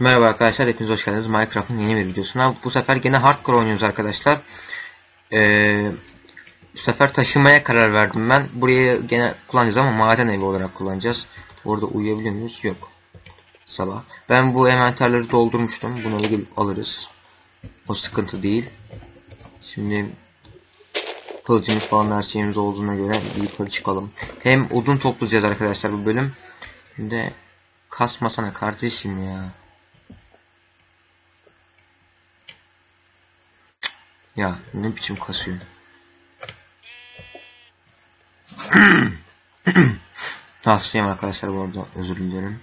Merhaba arkadaşlar, hepiniz hoş geldiniz. Minecraft'ın yeni bir videosuna. Bu sefer gene hardcore oynuyoruz arkadaşlar. Ee, bu sefer taşımaya karar verdim ben. Burayı gene kullanacağız ama maden evi olarak kullanacağız. Burada uyuyabiliyor muyuz? Yok. Sabah. Ben bu envanterleri doldurmuştum. Bunu gelip alırız. O sıkıntı değil. Şimdi kılıcımız falan her şeyimiz olduğuna göre yukarı çıkalım. Hem odun toplayacağız arkadaşlar bu bölüm. Hem de kasmasana kardeşim ya. Ya ne biçim kasıyor. Hastayım arkadaşlar bu arada özür dilerim.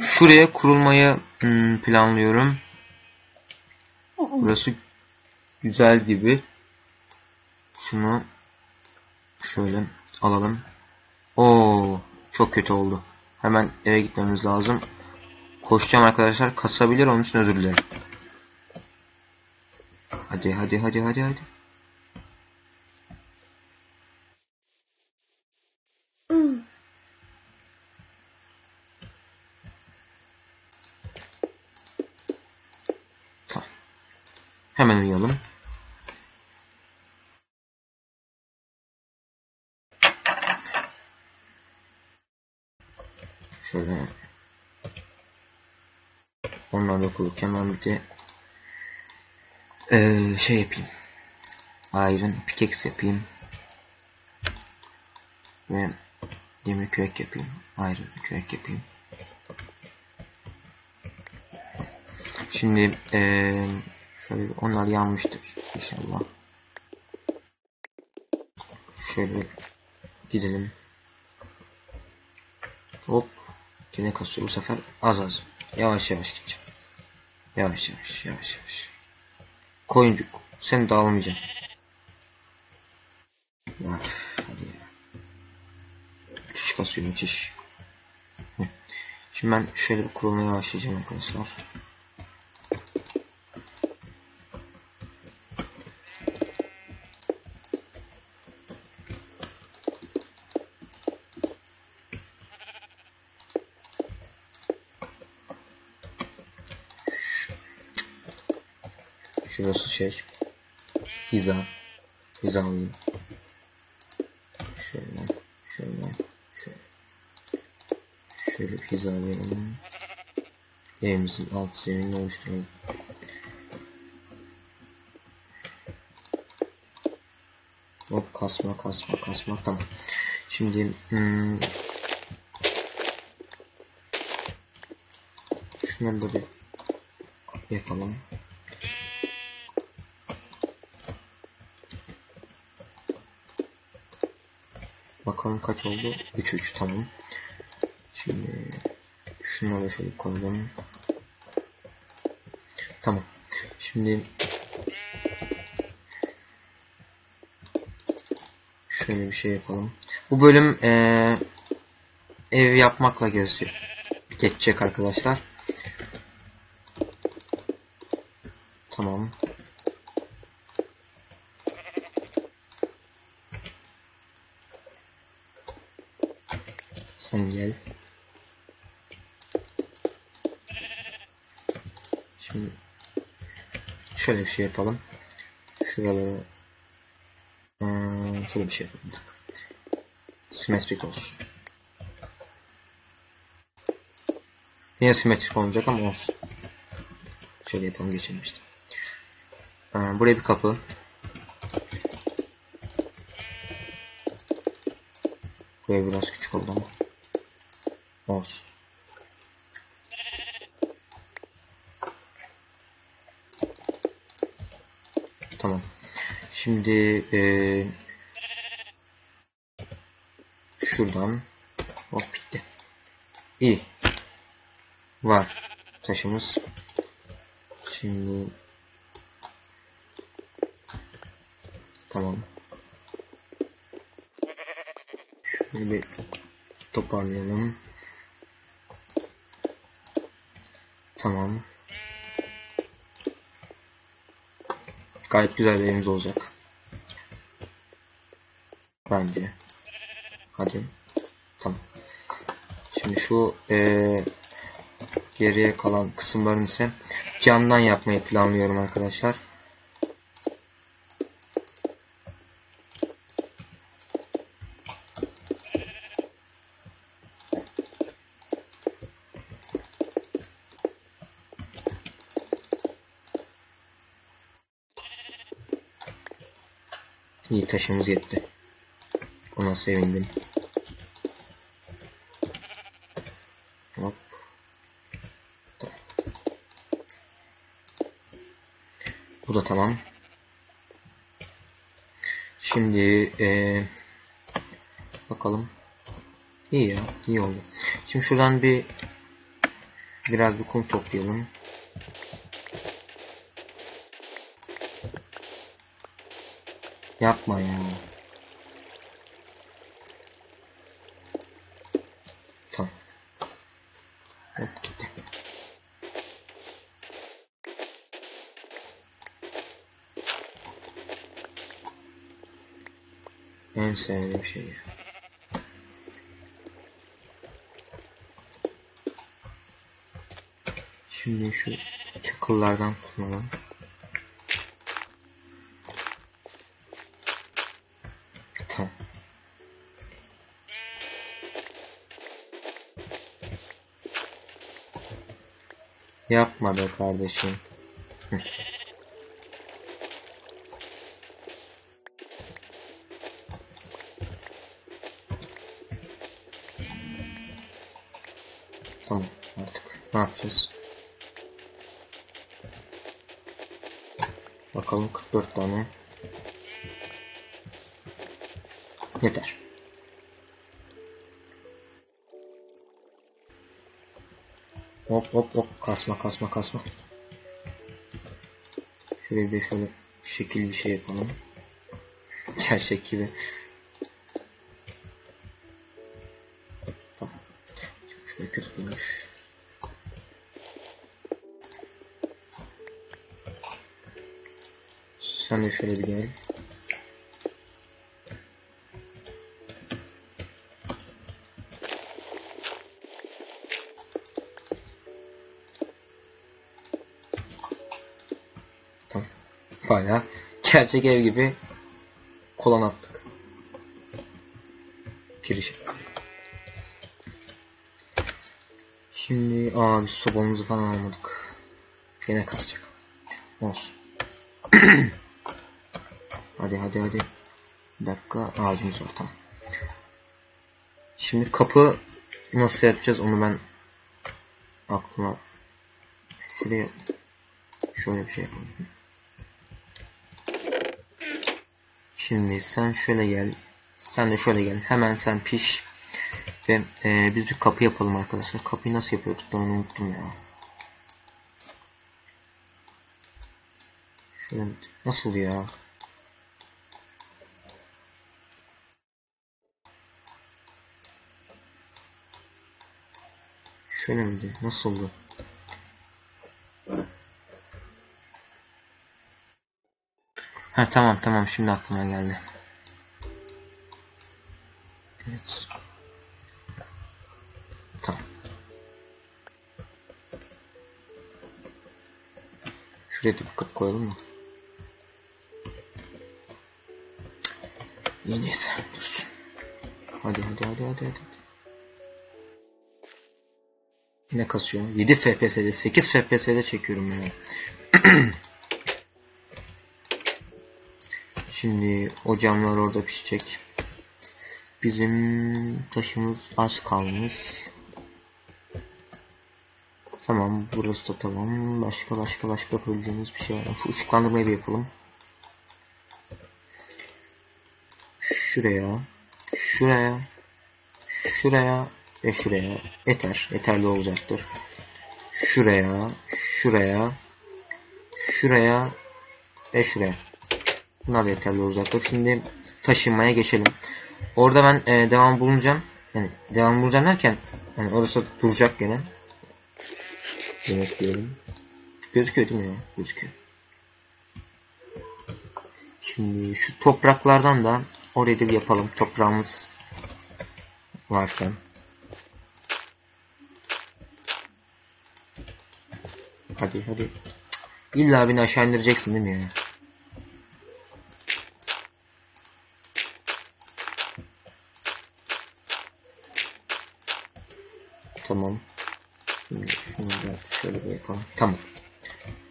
Şuraya kurulmayı hmm, planlıyorum. Burası güzel gibi. Şunu şöyle alalım. Oo çok kötü oldu. Hemen eve gitmemiz lazım. Koşacağım arkadaşlar. Kasabilir onun için özür dilerim. Hadi hadi hadi hadi hadi. Tamam. Hemen uyuyalım. Şöyle onlarla kururken ben bir de ee, şey yapayım. Iron pickaxe yapayım. Ve demir kürek yapayım. Iron kürek yapayım. Şimdi ee, şöyle onlar yanmıştır inşallah. Şöyle gidelim. Hop. Yine kasıyor bu sefer az az. Yavaş yavaş gideceğim. Yavaş yavaş yavaş yavaş. Koyuncuk. Seni dağılmayacağım. Ya, hadi ya. Müthiş kasıyor müthiş. Şimdi ben şöyle bir kurulmaya başlayacağım arkadaşlar. Şey. Hiza. Hizalıyım. Şöyle. Şöyle. Şöyle. Şöyle hizalayalım. Evimizin alt zeminini oluşturalım. Hop kasma kasma kasma tamam. Şimdi hmm, şunları da bir yapalım. Bakalım kaç oldu? 3 3 tamam. Şimdi şunları şöyle koyalım. Tamam. Şimdi şöyle bir şey yapalım. Bu bölüm ee, ev yapmakla geziyor. Geçecek arkadaşlar. Tamam. Sen gel. Şimdi şöyle bir şey yapalım. Şuraları hmm, şöyle bir şey yapalım. Simetrik olsun. Yine simetrik olmayacak ama olsun. Şöyle yapalım geçelim işte. Ee, buraya bir kapı. Buraya biraz küçük oldu ama. Olsun. Tamam. Şimdi ee, şuradan hop bitti. İyi. Var taşımız. Şimdi tamam. Şöyle bir toparlayalım. Tamam. Gayet güzel bir evimiz olacak. Bence. Hadi. Tamam. Şimdi şu ee, Geriye kalan kısımlarını ise camdan yapmayı planlıyorum arkadaşlar. İyi taşımız yetti. Ona sevindim. Hop. Bu da tamam. Şimdi eee bakalım. İyi ya, iyi oldu. Şimdi şuradan bir biraz bir kum toplayalım. Yapma ya. Tamam. Hop gitti. En sevdiğim şey. Şimdi şu çakıllardan kullanalım. Yapma be kardeşim. Tamam artık ne yapacağız? Bakalım 44 tane. Yeter. Hop hop hop kasma kasma kasma. Şöyle bir şöyle şekil bir şey yapalım. Gerçek gibi. Tamam. Şöyle kötü bulmuş. Sen de şöyle bir gel. Bayağı gerçek ev gibi kolon attık. Giriş. Şimdi aa biz sobamızı falan almadık. Gene kasacak. Olsun. hadi hadi hadi. Bir dakika ağacımız var tamam. Şimdi kapı nasıl yapacağız onu ben aklıma şuraya şöyle bir şey yapalım. Şimdi sen şöyle gel. Sen de şöyle gel. Hemen sen piş. Ve e, biz bir kapı yapalım arkadaşlar. Kapıyı nasıl yapıyorduk ben onu unuttum ya. Şöyle nasıl ya? Şöyle miydi? Nasıldı? Ha tamam tamam şimdi aklıma geldi. Evet. Tamam. Şuraya kapı koyalım mı? İyi neyse dursun. Hadi hadi hadi hadi hadi. Yine kasıyor. 7 FPS'de 8 FPS'de çekiyorum yani. Şimdi o camlar orada pişecek. Bizim taşımız az kalmış. Tamam burası da tamam. Başka başka başka yapabildiğimiz bir şey var. Şu ışıklandırmayı bir yapalım. Şuraya. Şuraya. Şuraya. Ve şuraya. Yeter. Yeterli olacaktır. Şuraya. Şuraya. Şuraya. Ve şuraya. Bunlar da yeterli olacaktır. Şimdi taşınmaya geçelim. Orada ben e, devam bulunacağım. Yani devam bulacağım derken yani orası duracak gene. Demek diyelim. Gözüküyor değil mi ya? Gözüküyor. Şimdi şu topraklardan da oraya da bir yapalım. Toprağımız varken. Hadi hadi. İlla beni aşağı indireceksin değil mi ya? Tamam. Şimdi şunu da şöyle bir yapalım. Tamam.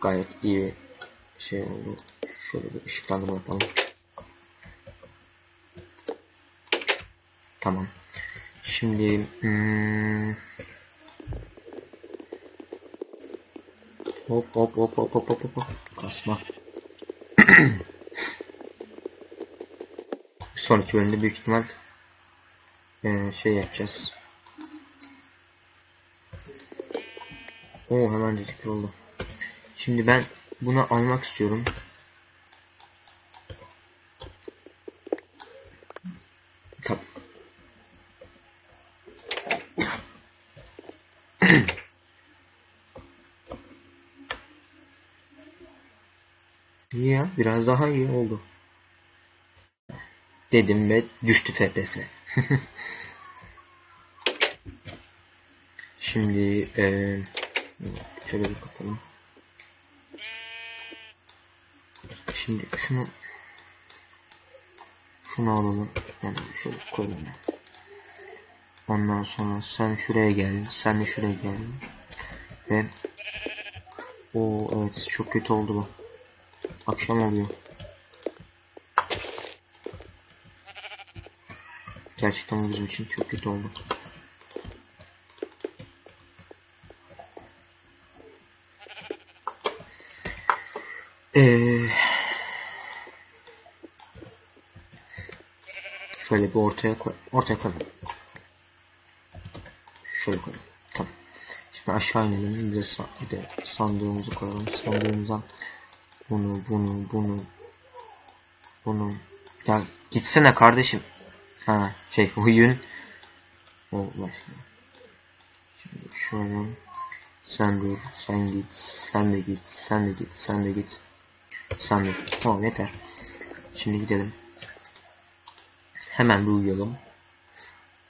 Gayet iyi şey oldu. Şöyle bir ışıklandırma yapalım. Tamam. Şimdi hmm, hop hop hop hop hop hop hop kasma. Sonraki bölümde büyük ihtimal eee, şey yapacağız. Oo hemen dedik oldu. Şimdi ben bunu almak istiyorum. Tamam. Ya biraz daha iyi oldu. Dedim ve düştü FPS. Şimdi eee şöyle bir kapalım. Şimdi şunu şunu alalım. Yani şöyle koyalım. Ondan sonra sen şuraya gel. Sen de şuraya gel. Ve o evet çok kötü oldu bu. Akşam oluyor. Gerçekten bu bizim için çok kötü oldu. Şöyle bir ortaya koy. Ortaya koy. Şöyle koy. Tamam. Şimdi aşağı inelim. Bir de, sa- de sandığımızı koyalım. Sandığımızdan bunu, bunu, bunu, bunu. Ya gitsene kardeşim. Ha şey oyun. O başka. Şimdi şöyle. Sen dur, sen git, sen de git, sen de git, sen de git. Sen de. Tamam yeter. Şimdi gidelim. Hemen bir uyuyalım.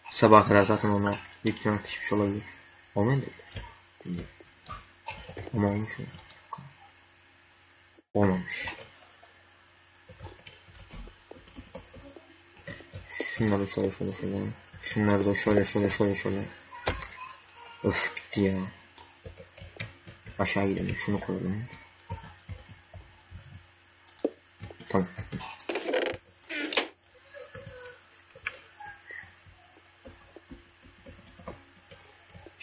Sabah kadar zaten büyük ihtimal pişmiş olabilir. Olmayabilir. Bilmiyorum. Ama olmuş mu? Olmamış. Şunları şöyle şöyle şöyle. Şunları da şöyle şöyle şöyle şöyle. Öf gitti ya. Aşağı gidelim. Şunu koyalım. Tamam.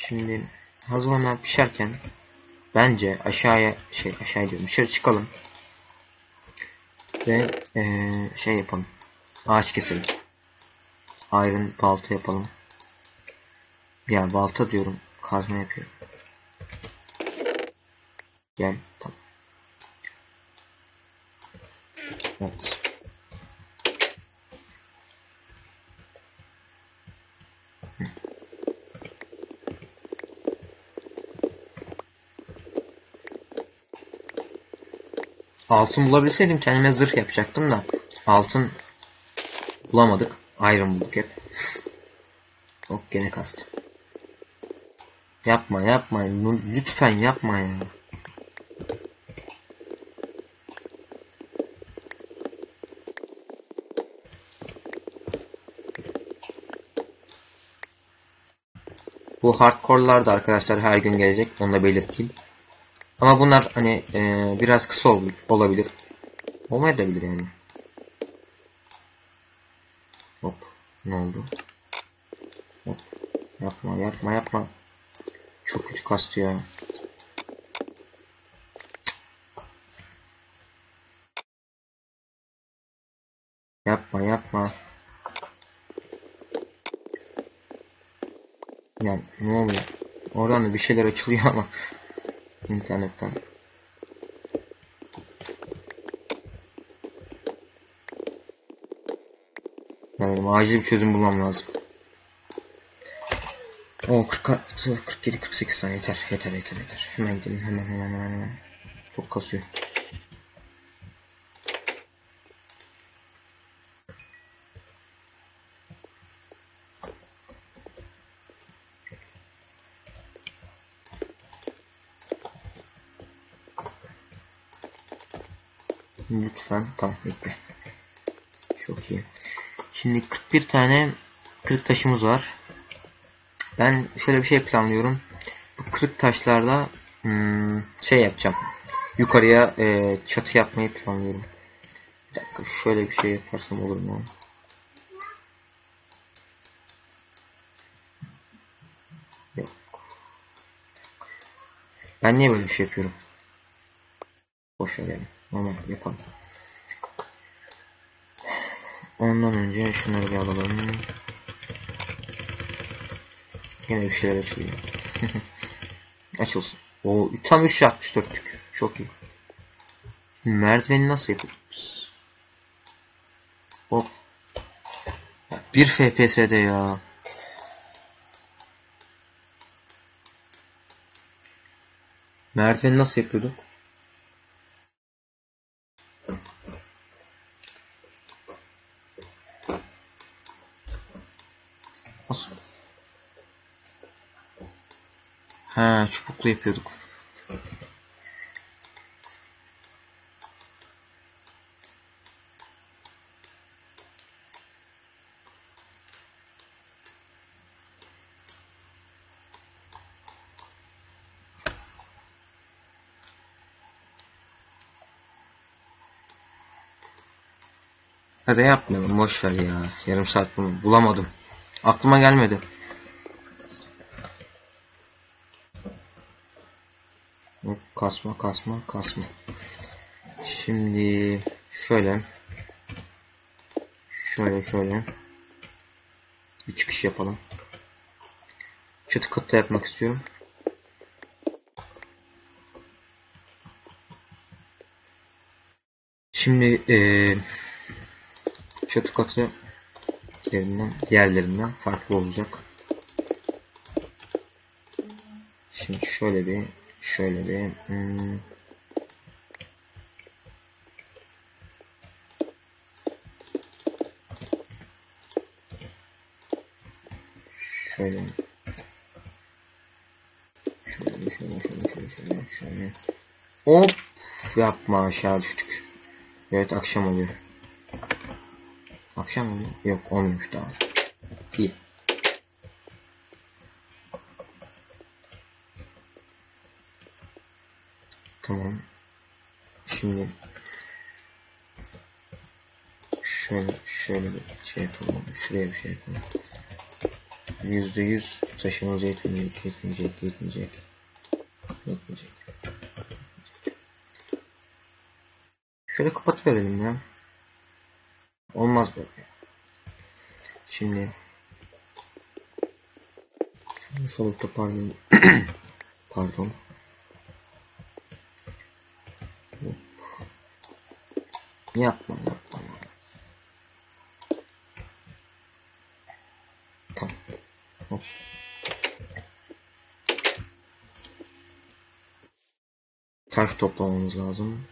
Şimdi hazır onlar pişerken bence aşağıya şey aşağı diyorum dışarı çıkalım. Ve eee, şey yapalım. Ağaç keselim. İron balta yapalım. Ya balta diyorum kazma yapıyorum. Gel tamam. Evet Altın bulabilseydim kendime zırh yapacaktım da altın bulamadık. Iron bulduk hep. Hop gene kastı. Yapma yapma lütfen yapma ya. Bu hardcore'lar da arkadaşlar her gün gelecek. Onu da belirteyim. Ama bunlar hani eee, biraz kısa ol- olabilir. Olmayabilir yani. Hop. Ne oldu? Hop. Yapma yapma yapma. Çok kötü kastı ya. Yapma yapma. Yani ne oluyor? Oradan da bir şeyler açılıyor ama internetten. Yani acil bir çözüm bulmam lazım. O 46, 47, 48 saniye yeter, yeter, yeter, yeter. Hemen gidelim, hemen, hemen, hemen, hemen. Çok kasıyor. Lütfen. Tamam bekle. Çok iyi. Şimdi 41 tane kırık taşımız var. Ben şöyle bir şey planlıyorum. Bu kırık taşlarla hmm, şey yapacağım. Yukarıya e, çatı yapmayı planlıyorum. Bir dakika şöyle bir şey yaparsam olur mu? Yok. Ben niye böyle bir şey yapıyorum? Boş ver yani. Normal yapalım. Ondan önce şunları bir alalım. Yine bir şeyler açılıyor. Açılsın. O tam 364'lük. Çok iyi. Merdiveni nasıl yapıyoruz? Hop. 1 FPS'de ya. Merdiveni nasıl yapıyorduk? Nasıl? Ha, çubuklu yapıyorduk. Hadi yapmayalım boş ver ya. Yarım saat bunu bulamadım. Aklıma gelmedi. Kasma kasma kasma. Şimdi şöyle şöyle şöyle bir çıkış yapalım. Çatı katı yapmak istiyorum. Şimdi eee çatı katı diğerlerinden, diğerlerinden farklı olacak. Şimdi şöyle bir şöyle bir hmm, şöyle şöyle şöyle şöyle şöyle şöyle şöyle hop yapma aşağı düştük. Evet akşam oluyor. Akşam oluyor. Yok olmuş daha. İyi. Tamam. Şimdi şöyle şöyle bir şey yapalım. Şuraya bir şey yapalım. Yüzde yüz taşımız yetmeyecek, yetmeyecek, yetmeyecek. Yetmeyecek. Şöyle kapat verelim ya. Olmaz böyle. Şimdi şunu şöyle toparlayayım. Pardon. Yapma yapma. Tamam. Hop. Taş toplamamız lazım.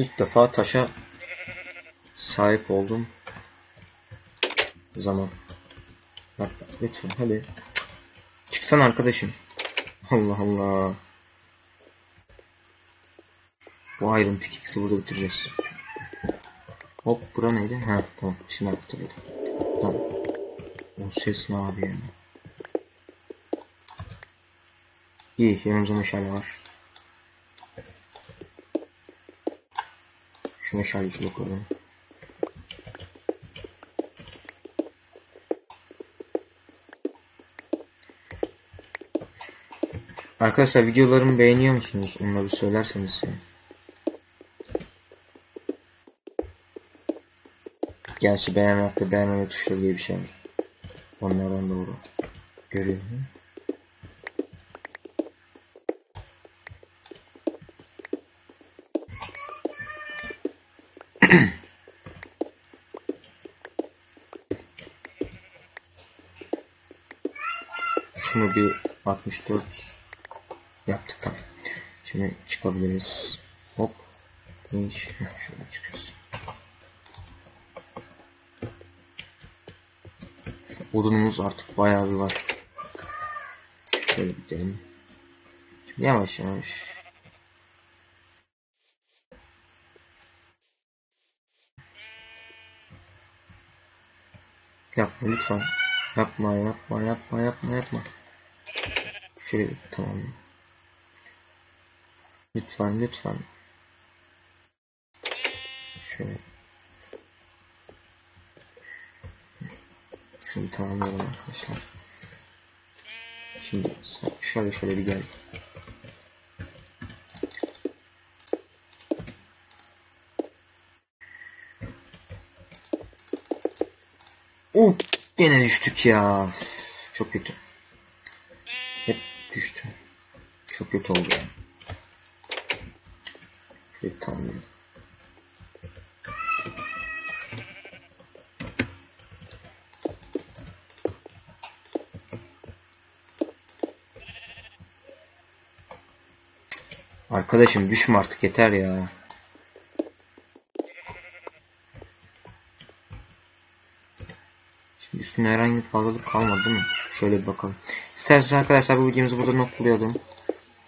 İlk defa taşa sahip oldum. Zaman. Bak lütfen hadi. Çıksan arkadaşım. Allah Allah. Bu Iron Pickaxe'i burada bitireceğiz. Hop bura neydi? Ha tamam şimdi hatırladım. Tamam. O ses ne abi ya? İyi yanımızda meşale var. Şu meşaleyi şöyle koyalım. Arkadaşlar videolarımı beğeniyor musunuz? Onları söylerseniz ya. Gerçi beğenmekte beğenmeme tuşları diye bir şey var. Onlardan doğru. Görüyorum. Şunu 64 yaptık tamam. Şimdi çıkabiliriz. Hop. Hiç. Şöyle çıkıyoruz. Odunumuz artık bayağı bir var. Şöyle gidelim. Şimdi yavaş yavaş. Yapma lütfen. Yapma yapma yapma yapma yapma. Şöyle tamam. Lütfen lütfen. Şöyle. Şunu tamamlayalım arkadaşlar. Şimdi şöyle şöyle bir gel. Up, gene düştük ya. Çok kötü. Düştü. Çok kötü oldu ya. Şöyle tamamlayalım. Arkadaşım düşme artık yeter ya. Üstüne herhangi fazlalık kalmadı değil mi? Şöyle bir bakalım. İsterseniz arkadaşlar bu videomuzu burada noktalayalım.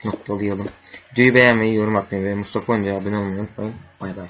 Noktalayalım. Videoyu beğenmeyi, yorum atmayı ve Mustafa Oyuncu'ya abone olmayı unutmayın. Bay bay.